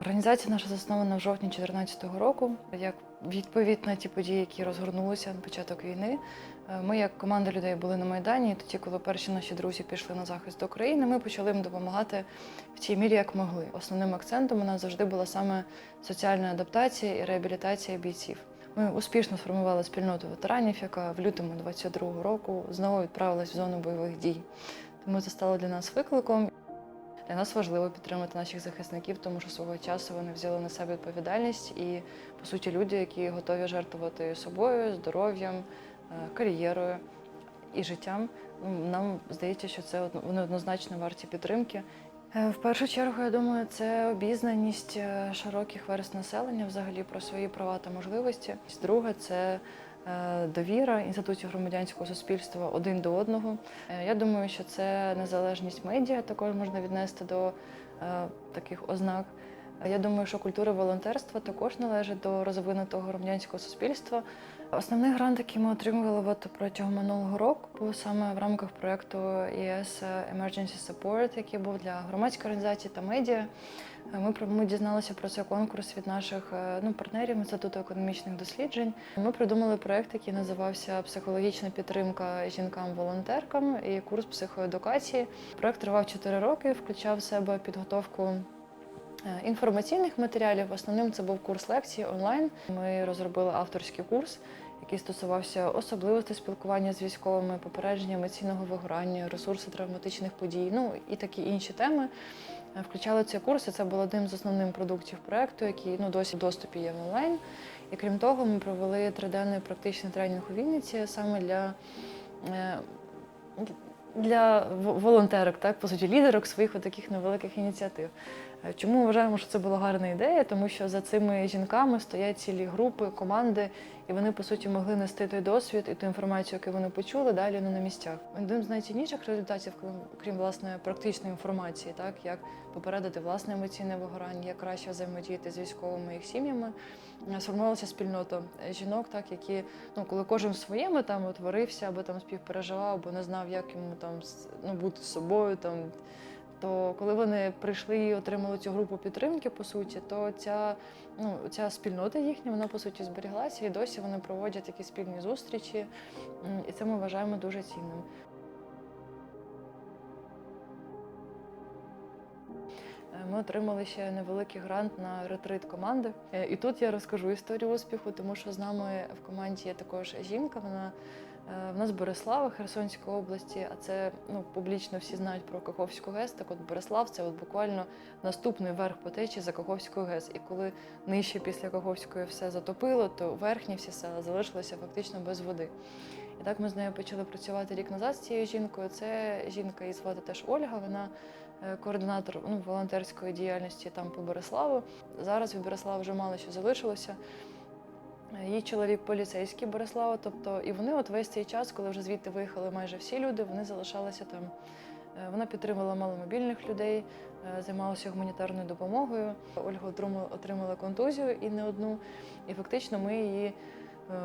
Організація наша заснована в жовтні 2014 року. Як відповідь на ті події, які розгорнулися на початок війни, е, ми, як команда людей, були на Майдані. І тоді, коли перші наші друзі пішли на захист до країни, ми почали їм допомагати в тій мірі, як могли. Основним акцентом у нас завжди була саме соціальна адаптація і реабілітація бійців. Ми успішно сформували спільноту ветеранів, яка в лютому 22-го року знову відправилась в зону бойових дій. Тому це стало для нас викликом. Для нас важливо підтримати наших захисників, тому що свого часу вони взяли на себе відповідальність і, по суті, люди, які готові жертвувати собою, здоров'ям, е, кар'єрою і життям. Нам здається, що це вони однозначно варті підтримки. Е, В першу чергу, я думаю, це обізнаність е, широких верст населення взагалі про свої права та можливості. Друге це довіра інститутів громадянського суспільства один до одного. Е, Я думаю, що це незалежність медіа також можна віднести до е, таких ознак. Е, Я думаю, що культура волонтерства також належить до розвинутого громадянського суспільства. Основний грант, який ми отримували от протягом минулого року, був саме в рамках проєкту ES Emergency Support, який був для громадської організації та медіа. Ми, ми дізналися про цей конкурс від наших е, ну, партнерів Інституту економічних досліджень. Ми придумали проєкт, який називався Психологічна підтримка жінкам-волонтеркам і курс психоедукації. Проєкт тривав 4 роки, включав в себе підготовку інформаційних матеріалів. Основним це був курс лекцій онлайн. Ми розробили авторський курс, який стосувався особливостей спілкування з військовими, попередження емоційного вигорання, ресурси травматичних подій, ну і такі інші теми. Е, Включали цей курс, і це був одним з основних продуктів проекту, який ну досі в доступі є в онлайн. І крім того, ми провели триденний практичний тренінг у Вінниці саме для. е, Для волонтерок, так по суті, лідерок своїх таких невеликих ініціатив. Е, Чому ми вважаємо, що це була гарна ідея? Тому що за цими жінками стоять цілі групи, команди, і вони по суті могли нести той досвід і ту інформацію, яку вони почули, далі ну, на місцях. Одним з найцінніших результатів, крім, власне практичної інформації, так як попередити власне емоційне вигорання, як краще взаємодіяти з військовими їх сім'ями, е, сформувалася спільнота е, жінок, так які ну коли кожен в своєму там утворився, або там співпереживав, або не знав, як йому там ну, бути з собою там. То коли вони прийшли і отримали цю групу підтримки, по суті, то ця, ну, ця спільнота їхня, вона по суті зберіглася, і досі вони проводять такі спільні зустрічі, і це ми вважаємо дуже цінним. Е, Ми отримали ще невеликий грант на ретрит команди. Е, І тут я розкажу історію успіху, тому що з нами в команді є також жінка. Вона в нас Борислава Херсонської області, а це ну публічно всі знають про Каховську ГЕС. Так от Борислав це от буквально наступний верх по течії за Каховською ГЕС. І коли нижче після Каховської все затопило, то верхні всі села залишилися фактично без води. І так ми з нею почали працювати рік назад з цією жінкою. Це жінка її звати теж Ольга. Вона е, координатор ну, волонтерської діяльності там по Бориславу. Зараз від Борислава вже мало що залишилося. Її чоловік поліцейський Борислава, тобто і вони от весь цей час, коли вже звідти виїхали майже всі люди, вони залишалися там. Е, Вона підтримувала маломобільних людей, е, займалася гуманітарною допомогою. Ольга отримала контузію і не одну. І фактично ми її е,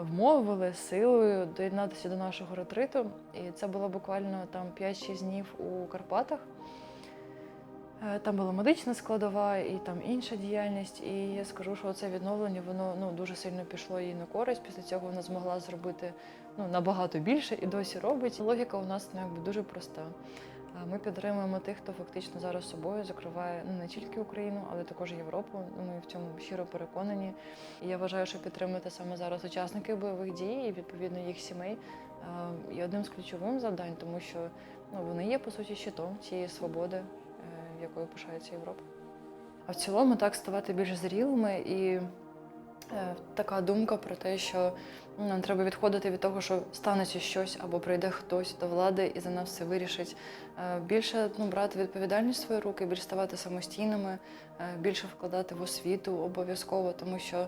вмовили силою доєднатися до нашого ретриту. І це було буквально там 5-6 днів у Карпатах. Е, Там була медична складова і там інша діяльність. І я скажу, що це відновлення воно ну дуже сильно пішло їй на користь. Після цього вона змогла зробити ну набагато більше і досі робить. Логіка у нас ну, якби дуже проста. Ми підтримуємо тих, хто фактично зараз собою закриває ну не тільки Україну, але також Європу. Ми в цьому щиро переконані. І я вважаю, що підтримати саме зараз учасників бойових дій і відповідно їх сімей е, є одним з ключових завдань, тому що ну вони є по суті щитом цієї свободи, е, якою пишається Європа. А в цілому так ставати більш зрілими і е, така думка про те, що нам треба відходити від того, що станеться щось або прийде хтось до влади і за нас все вирішить. Е, Більше ну, брати відповідальність в свої руки, більш ставати самостійними, е, більше вкладати в освіту обов'язково, тому що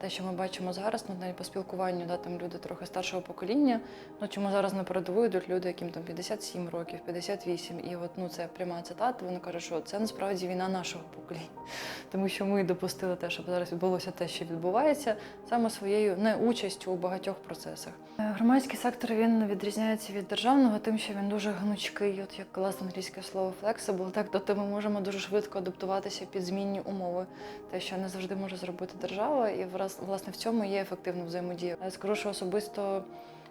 те, що ми бачимо зараз, ну навіть по спілкуванню, да, там люди трохи старшого покоління. Ну чому зараз на передову йдуть люди, яким там 57 років, 58, і от ну це пряма цитата. Вони кажуть, що це насправді війна нашого покоління, тому що ми допустили те, щоб зараз відбулося те, що відбувається, саме своєю неучастю у багатьох процесах. Громадський сектор він відрізняється від державного, тим, що він дуже гнучкий, от як класне англійське слово flexible, так тобто ми можемо дуже швидко адаптуватися під змінні умови, те, що не завжди може зробити держава, і власне в цьому є ефективна взаємодія. Скажу, особисто.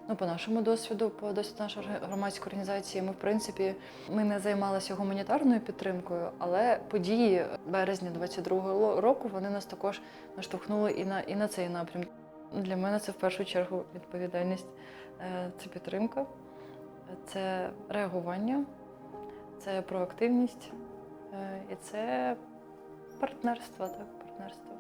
Ну, по нашому досвіду, по досвіду нашої громадської організації, ми в принципі ми не займалися гуманітарною підтримкою, але події березня 22-го року вони нас також наштовхнули і на і на цей напрям. Для мене це в першу чергу відповідальність, Е, це підтримка, це реагування, це проактивність е, і це партнерство, так, партнерство.